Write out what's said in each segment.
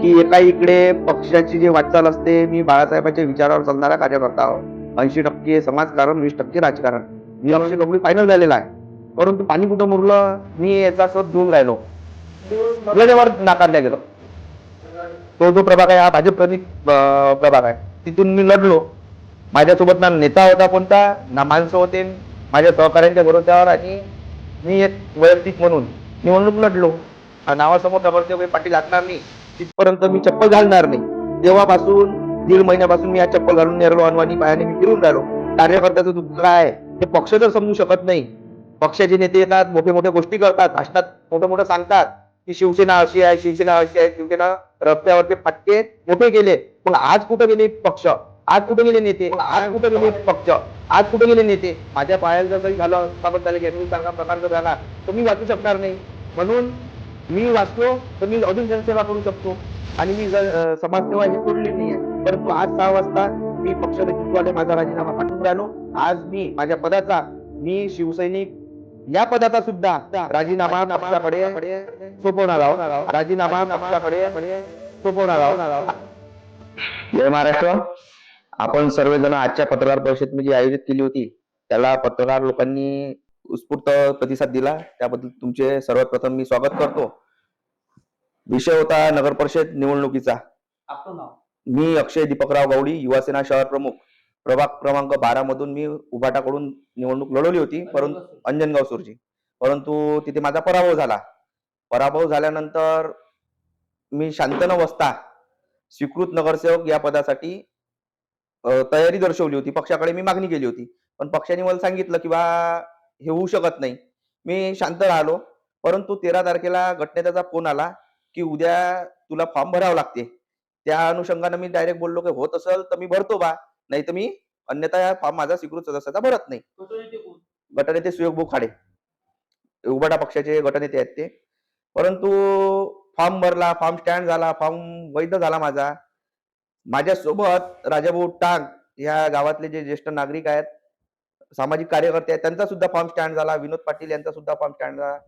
की एका इकडे पक्षाची जी वाटचाल असते मी बाळासाहेबांच्या विचारावर चालणारा कार्यकर्ता आहोत ऐंशी टक्के समाजकारण वीस टक्के राजकारण. मी अक्षय फायनल झालेला आहे. परंतु पाणी कुठं मुरलं? मी याचा शोध घेऊन राहिलो. वेळेवर नाकारल्या गेलो. तो जो प्रभाग आहे हा भाजप प्रणित प्रभाग आहे. तिथून मी लढलो. माझ्यासोबत ना नेता होता कोणता ना माणसं होते. माझ्या सहकाऱ्यांच्या भरोश्यावर आणि मी एक वैयक्तिक म्हणून निवडणूक लढलो. नावासमोर नगरसेवक पाठी लागणार नाही. तिथपर्यंत मी चप्पल घालणार नाही. तेव्हापासून दीड महिन्यापासून मी हा चप्पल घालून नेरलो अनवानी पायाने मी फिरून राहिलो. कार्यकर्त्याचं दुःख काय? आहे हे पक्ष तर समजू शकत नाही. पक्षाचे नेते येतात मोठे मोठे गोष्टी करतात भाषणात मोठं मोठं सांगतात की शिवसेना अशी आहे शिवसेना अशी आहे शिवसेना रस्त्यावरचे फाटके मोठे गेले पण आज कुठे गेले पक्ष? आज कुठे गेले नेते? आज कुठे गेले पक्ष? आज कुठे गेले नेते? माझ्या पायाला जर काही झालं स्थापन चांगला प्रकार जर झाला तर मी वाचू शकणार नाही. म्हणून मी वाचलो तर मी अजून जनसेवा करू शकतो. आणि मी समाजसेवा ही सोडली नाहीये परंतु आज सहा वाजता मी पक्ष नेतृत्वाने माझा राजीनामा पाठवून राहिलो. आज मी माझ्या पदाचा मी शिवसैनिक या पदाचा सुद्धा राजीनामा पक्षाकडे सोपवणार आहोत. राजीनामा पक्षाकडे सोपवणार आहोत. जय महाराष्ट्र. आपण सर्वजण आजच्या पत्रकार परिषद जी आयोजित केली होती त्याला पत्रकार लोकांनी उत्स्फूर्त प्रतिसाद दिला. त्याबद्दल तुमचे सर्वप्रथम मी स्वागत करतो. विषय होता नगर परिषद निवडणुकीचा. मी अक्षय दीपकराव गवडी युवासेना शहर प्रमुख. प्रभाग क्रमांक बारा मधून मी उभाटाकडून निवडणूक लढवली होती परंतु अंजनगाव सुरजी परंतु तिथे माझा पराभव झाला. पराभव झाल्यानंतर मी शांत न बसता स्वीकृत नगरसेवक या पदासाठी तयारी दर्शवली होती. पक्षाकडे मी मागणी केली होती. पण पक्षाने मला सांगितलं की बा हे होऊ शकत नाही. मी शांत राहिलो. परंतु तेरा तारखेला गटनेत्याचा फोन आला की उद्या तुला फॉर्म भरावा लागते. त्या अनुषंगाने मी डायरेक्ट बोललो की होत असेल तर मी भरतो बा. नाही तर मी अन्यथा या फॉर्म माझा स्वीकृत सदस्याचा भरत नाही. गटनेते सुयोग भाऊ खाडे उबाटा पक्षाचे गटनेते आहेत ते. परंतु फॉर्म भरला फॉर्म स्टँड झाला फॉर्म वैध झाला माझा. माझ्यासोबत राजाभाऊ टांग या गावातले जे ज्येष्ठ नागरिक आहेत सामाजिक कार्यकर्ते आहेत त्यांचा सुद्धा फॉर्म स्टँड झाला. विनोद पाटील यांचा सुद्धा फॉर्म स्टँड झाला.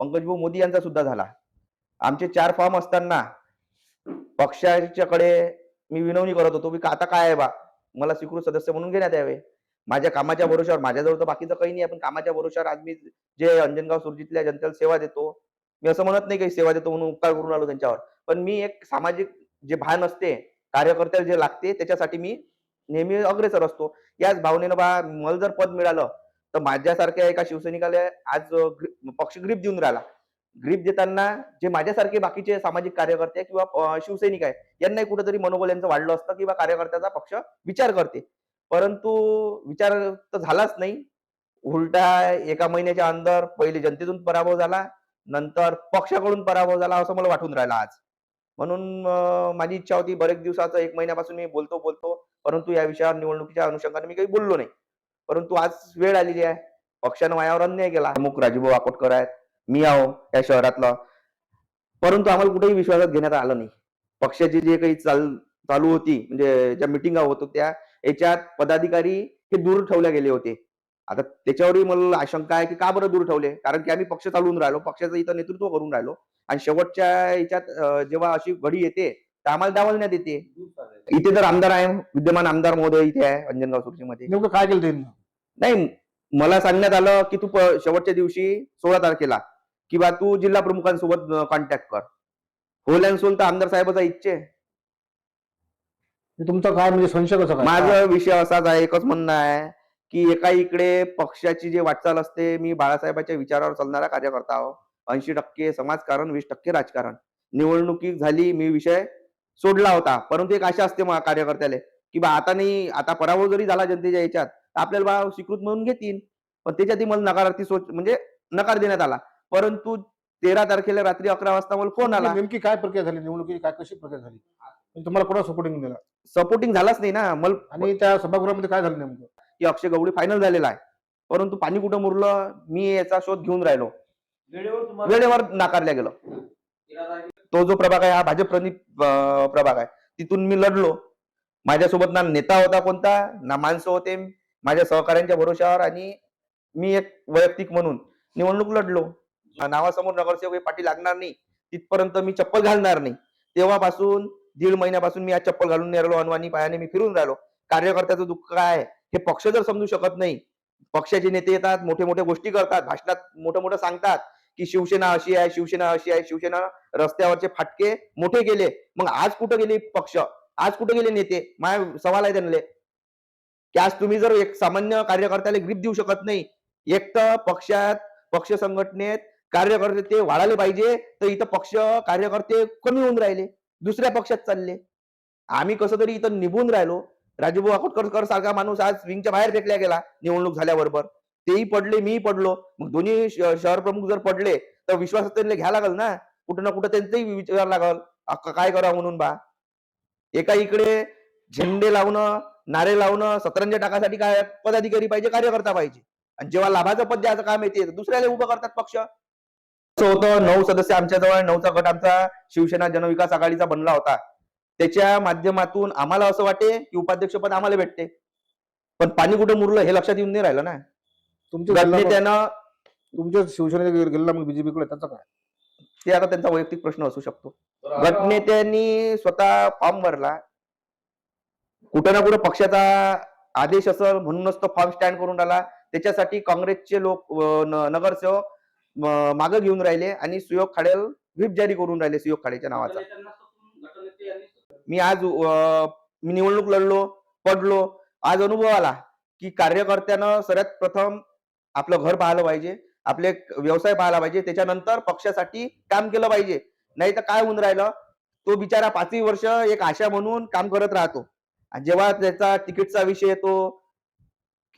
पंकजभाऊ मोदी यांचा सुद्धा झाला. आमचे चार फॉर्म असताना पक्षाच्याकडे मी विनवणी करत होतो की आता काय आहे बा? मला स्वीकृत सदस्य म्हणून घेण्यात यावे. माझ्या कामाच्या भरोशावर माझ्याजवळ तर बाकीचं काही नाही पण कामाच्या भरोशावर आज मी जे अंजनगाव सुरजीतल्या जनतेला सेवा देतो मी असं म्हणत नाही काही सेवा देतो म्हणून उपकार करून आलो त्यांच्यावर. पण मी एक सामाजिक जे भान असते कार्यकर्त्याला जे लागते त्याच्यासाठी मी नेहमी अग्रेसर असतो. याच भावनेनं बा मला जर पद मिळालं तर माझ्यासारख्या एका शिवसैनिकाला आज पक्ष ग्रीप देऊन राहिला. ग्रीप देताना जे माझ्यासारखे बाकीचे सामाजिक कार्यकर्ते किंवा शिवसैनिक आहे यांनाही कुठेतरी मनोबल यांचं वाढलं असतं किंवा कार्यकर्त्याचा पक्ष विचार करते. परंतु विचार तर झालाच नाही. उलटा एका महिन्याच्या अंदर पहिले जनतेतून पराभव झाला नंतर पक्षाकडून पराभव झाला असं मला वाटून राहिलं आज. म्हणून माझी इच्छा होती बरेच दिवसाचं एक महिन्यापासून मी बोलतो बोलतो परंतु या विषयावर निवडणुकीच्या अनुषंगाने मी काही बोललो नाही. परंतु आज वेळ आलेली आहे. पक्षानं मायावर अन्याय केला. प्रमुख राजूभाऊ आकोटकर आहेत. मी आहो या शहरातला. परंतु आम्हाला कुठेही विश्वासात घेण्यात आलं नाही. पक्षाची जे काही चाल चालू होती म्हणजे ज्या मिटिंगा होत होत्या याच्यात पदाधिकारी हे दूर ठेवले गेले होते. आता त्याच्यावरही मला आशंका आहे की का बरं दूर ठेवले? कारण की आम्ही पक्ष चालवून राहिलो पक्षाचं इथं नेतृत्व करून राहिलो. आणि शेवटच्या याच्यात जेव्हा अशी घडी येते तर आम्हाला डावलण्यात येते. इथे तर आमदार आहे विद्यमान आमदार महोदय इथे आहे अंजनगाव सुरजीमध्ये. नेमकं काय केलं त्यांनी? नाही मला सांगण्यात आलं की तू प- शेवटच्या दिवशी सोळा तारखेला की बा तू जिल्हा प्रमुखांसोबत कॉन्टॅक्ट कर. होईल आणि सोल तर आमदार साहेबाचा इच्छे हे तुमचा काय म्हणजे संशय कसा काय? माझा विषय असाच आहे एकच म्हणणं आहे की एका इकडे पक्षाची जे वाटचाल असते मी बाळासाहेबांच्या विचारावर चालणारा कार्यकर्ता आहो. ऐंशी टक्के समाजकारण वीस टक्के राजकारण. निवडणुकी झाली मी विषय सोडला होता. परंतु एक आशा असते मग कार्यकर्त्याला की बा आता नाही आता पराभव जरी झाला जनतेच्या याच्यात तर आपल्याला बा स्वीकृत म्हणून घेतील. पण त्याच्यातही मला नकारार्थी सोच म्हणजे नकार देण्यात आला. परंतु तेरा तारखेला रात्री अकरा वाजता मला फोन आला. नेमकी काय प्रक्रिया झाली? निवडणुकीची काय कशी प्रक्रिया झाली? म्हणजे तुम्हाला कोणा सपोर्टिंग दिला? सपोर्टिंग झालाच नाही ना. मला आणि त्या सभागृहामध्ये काय झालं नेमकं? की अक्षय गवळी फायनल झालेला आहे. परंतु पाणी कुठं मुरलं? मी याचा शोध घेऊन राहिलो. वेळेवर नाकारल्या गेलं. तो जो प्रभाग आहे हा भाजप प्रणित प्रभाग आहे. तिथून मी लढलो. माझ्यासोबत ना नेता होता कोणता ना माणसं होते. माझ्या सहकाऱ्यांच्या भरोश्यावर आणि मी एक वैयक्तिक म्हणून निवडणूक लढलो. नावासमोर नगरसेवक हे पाठी लागणार नाही. तिथपर्यंत मी चप्पल घालणार नाही. तेव्हापासून दीड महिन्यापासून मी आज चप्पल घालून राहिलो अनवाणी पायाने मी फिरून राहिलो. कार्यकर्त्याचं दुःख काय आहे? हे पक्ष जर समजू शकत नाही. पक्षाचे नेते येतात मोठे मोठे गोष्टी करतात. भाषणात मोठं मोठं सांगतात. की शिवसेना अशी आहे शिवसेना अशी आहे शिवसेना रस्त्यावरचे फाटके मोठे गेले मग आज कुठं गेले पक्ष? आज कुठे गेले नेते? माझा सवाल आहे त्यांना. की आज तुम्ही जर एक सामान्य कार्यकर्त्याला ग्रीप देऊ शकत नाही एक तर पक्षात पक्ष संघटनेत कार्यकर्ते ते वाढायला पाहिजे तर इथं पक्ष कार्यकर्ते कमी होऊन राहिले दुसऱ्या पक्षात चालले. आम्ही कसं तरी इथं निभून राहिलो. राजूभाऊ अकोटकर सारखा माणूस आज विंगच्या बाहेर फेकल्या गेला निवडणूक झाल्याबरोबर. तेही पडले मीही पडलो. मग दोन्ही शहर प्रमुख जर पडले तर विश्वासात त्यांना घ्या लागल ना? कुठं ना कुठं त्यांचाही विचार लागल. अक्का काय करा म्हणून बा. एका इकडे झेंडे लावणं नारे लावणं सतरंज टाकासाठी काय पदाधिकारी पाहिजे कार्यकर्ता पाहिजे. आणि जेव्हा लाभाचं पद द्यायचं काम येते दुसऱ्याला उभं करतात पक्ष. असं होतं नऊ सदस्य आमच्या जवळ नऊचा गट आमचा शिवसेना जनविकास आघाडीचा बनला होता. त्याच्या माध्यमातून आम्हाला असं वाटे की उपाध्यक्ष पद आम्हाला भेटते. पण पाणी कुठं मुरलं हे लक्षात येऊन नाही राहिलं ना? तुमच्या शिवसेनेचे गेला मग बीजेपीकडे त्याचं काय? ते आता त्यांचा वैयक्तिक प्रश्न असू शकतो. गटनेत्यांनी स्वतः फॉर्म भरला. कुठं ना कुठं पक्षाचा आदेश असेल म्हणूनच तो फॉर्म स्टँड करून राहिला. त्याच्यासाठी काँग्रेसचे लोक नगरसेवक मागे घेऊन राहिले आणि सुयोग खाडेल व्हीप जारी करून राहिले सुयोग खाडेच्या नावाचा. मी आज मी निवडणूक लढलो पडलो. आज अनुभव आला की कार्यकर्त्यानं सर्वात प्रथम आपलं घर पाहिलं पाहिजे आपले व्यवसाय पाहायला पाहिजे त्याच्यानंतर पक्षासाठी काम केलं पाहिजे. नाही तर काय होऊन राहिलं? तो बिचारा पाचवी वर्ष एक आशा म्हणून काम करत राहतो. आणि जेव्हा त्याचा तिकीटचा विषय येतो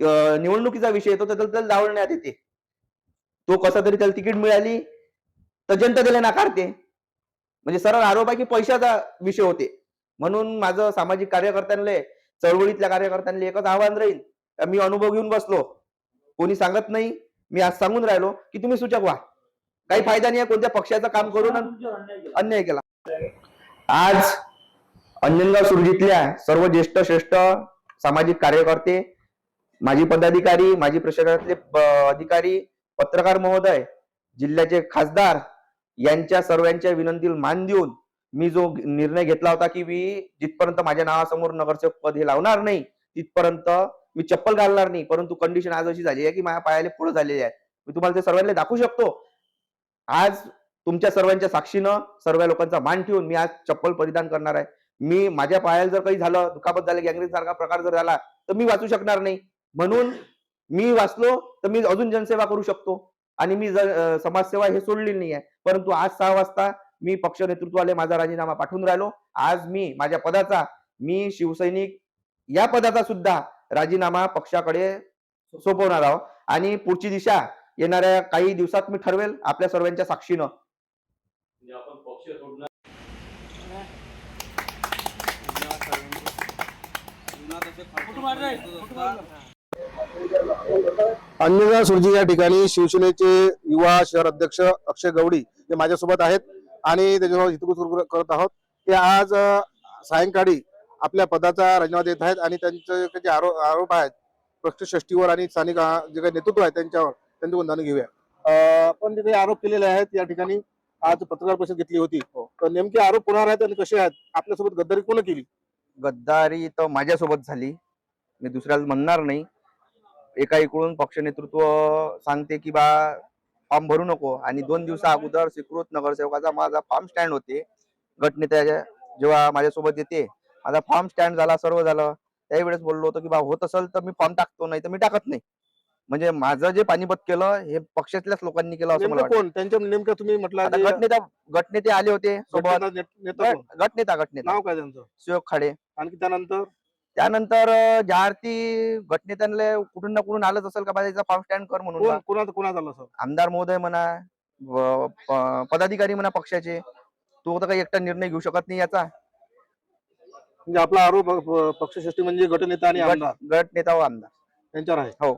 निवडणुकीचा विषय येतो तर त्याला त्याला येते. तो कसा तरी त्याला तिकीट मिळाली तर जनता त्याला नाकारते. म्हणजे सरळ आरोप आहे की पैशाचा विषय होते. म्हणून माझं सामाजिक कार्यकर्त्यांना चळवळीतल्या कार्यकर्त्यांना एकच आव्हान राहील मी अनुभव घेऊन बसलो? कोणी सांगत नाही. मी आज सांगून राहिलो की तुम्ही सूचक व्हा. काही फायदा नाही आहे कोणत्या पक्षाचं काम करून अन्याय केला. आज अंजनगाव सुरजीतल्या सर्व ज्येष्ठ श्रेष्ठ सामाजिक कार्यकर्ते माजी पदाधिकारी माजी प्रशासनातले प- अधिकारी पत्रकार महोदय जिल्ह्याचे खासदार यांच्या सर्वांच्या विनंतीला मान देऊन मी जो निर्णय घेतला होता की मी जिथपर्यंत माझ्या नावासमोर नगरसेवक पद हे लावणार नाही तिथपर्यंत मी चप्पल घालणार नाही परंतु कंडिशन आज अशी झाली आहे की माझ्या पायाला पुढे झालेली आहे मी तुम्हाला ते सर्वांना दाखवू शकतो. आज तुमच्या सर्वांच्या साक्षीनं सर्व लोकांचा मान ठेवून मी आज चप्पल परिधान करणार आहे. मी माझ्या पायाला जर काही झालं दुखापत झालं गँग्रीन सारखा प्रकार जर झाला तर मी वाचू शकणार नाही. म्हणून मी वाचलो तर मी अजून जनसेवा करू शकतो. आणि मी जर समाजसेवा हे सोडलेली नाही आहे. परंतु आज सहा वाजता मी पक्ष नेतृत्वाला माझा राजीनामा पाठवून राहिलो. आज मी माझ्या पदाचा मी शिवसैनिक या पदाचा सुद्धा राजीनामा पक्षाकडे सोपवणार आहोत. आणि पुढची दिशा येणाऱ्या काही दिवसात मी ठरवेल आपल्या सर्वांच्या साक्षीनं. अंजनगाव सुरजी या ठिकाणी शिवसेनेचे युवा शहर अध्यक्ष अक्षय गवडी हे माझ्यासोबत आहेत आणि त्याच्यासोबत हितगुज करत आहोत. ते आज सायंकाळी आपल्या पदाचा राजीनामा देत आहेत आणि त्यांचे जे आरोप आरोप आहेत पक्षषष्टीवर आणि स्थानिक जे काही नेतृत्व आहे त्यांच्यावर त्यांच्याकडून जाणून घेऊया. अ, आपण जे काही आरोप केलेले आहेत या ठिकाणी आज पत्रकार परिषद घेतली होती. तर नेमके आरोप कोणावर आहेत आणि कसे आहेत? आपल्यासोबत गद्दारी कोण केली? गद्दारी तर माझ्यासोबत झाली. मी दुसऱ्याला म्हणणार नाही. एका इकडून पक्ष नेतृत्व सांगते की बा फॉर्म भरू नको. आणि दोन दिवसा अगोदर स्वीकृत नगरसेवकाचा माझा फॉर्म स्टँड होते. गटनेत्याच्या जेव्हा माझ्यासोबत येते माझा फॉर्म स्टँड झाला सर्व झालं. त्यावेळेस बोललो होतो की बा होत असेल तर मी फॉर्म टाकतो नाही तर मी टाकत नाही. म्हणजे माझं जे पानिपत केलं हे पक्षातल्याच लोकांनी केलं असं मला नेमकं वाटतं. कोण त्यांच्या नेमकं तुम्ही म्हटलं आता गटनेता गटनेते आले होते सोबत. गटनेता नेत- नेता कोण? गट- गटनेता गटनेता नाव काय त्यांचं? सुयोग खाडे. आणखी त्यानंतर? त्यानंतर अं, ज्या आरती घटनेत्यांना कुठून ना कुठून आलंच असेल का बा त्याचा फॉर्म स्टँड कर म्हणून. कोण? बा. कोणाचं कोणाचं आलं सर आमदार महोदय म्हणा व- प- पदाधिकारी म्हणा पक्षाचे. तो तर काही एकटा निर्णय घेऊ शकत नाही याचा. म्हणजे आपला आरोप अ, पक्षश्रेष्ठी म्हणजे गटनेता आणि आमदार. गट नेता व आमदार. यांच्यावर आहे. हो.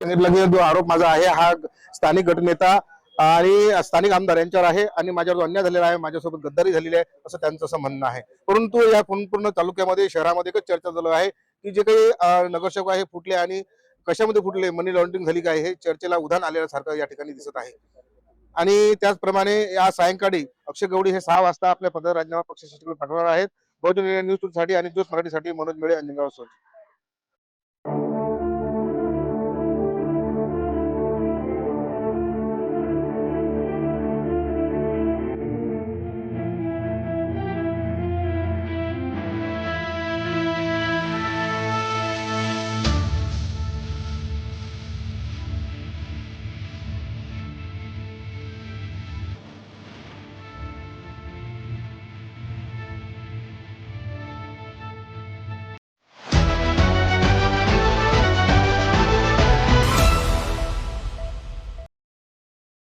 की जो आरोप माझा आहे हा स्थानिक गटनेता आणि स्थानिक आमदार यांच्यावर आहे आणि माझ्यावर जो अन्याय झालेला आहे माझ्यासोबत गद्दारी झालेली आहे असं त्यांचं असं म्हणणं आहे. परंतु या संपूर्ण तालुक्यामध्ये शहरामध्ये एकच चर्चा चालू आहे की जे काही अ, नगरसेवक आहे फुटले आणि कशामध्ये फुटले मनी लॉन्ड्रिंग झाली काय हे चर्चेला उधाण आलेल्यासारखं या ठिकाणी दिसत आहे. आणि त्याचप्रमाणे या सायंकाळी अक्षय गवडी हे सहा वाजता आपल्या पद राजीनामा पक्षासाठी पाठवणार आहेत. बहुजन न्यूजसाठी आणि ज्योत मराठीसाठी मनोज मेळे अंजनगाव सर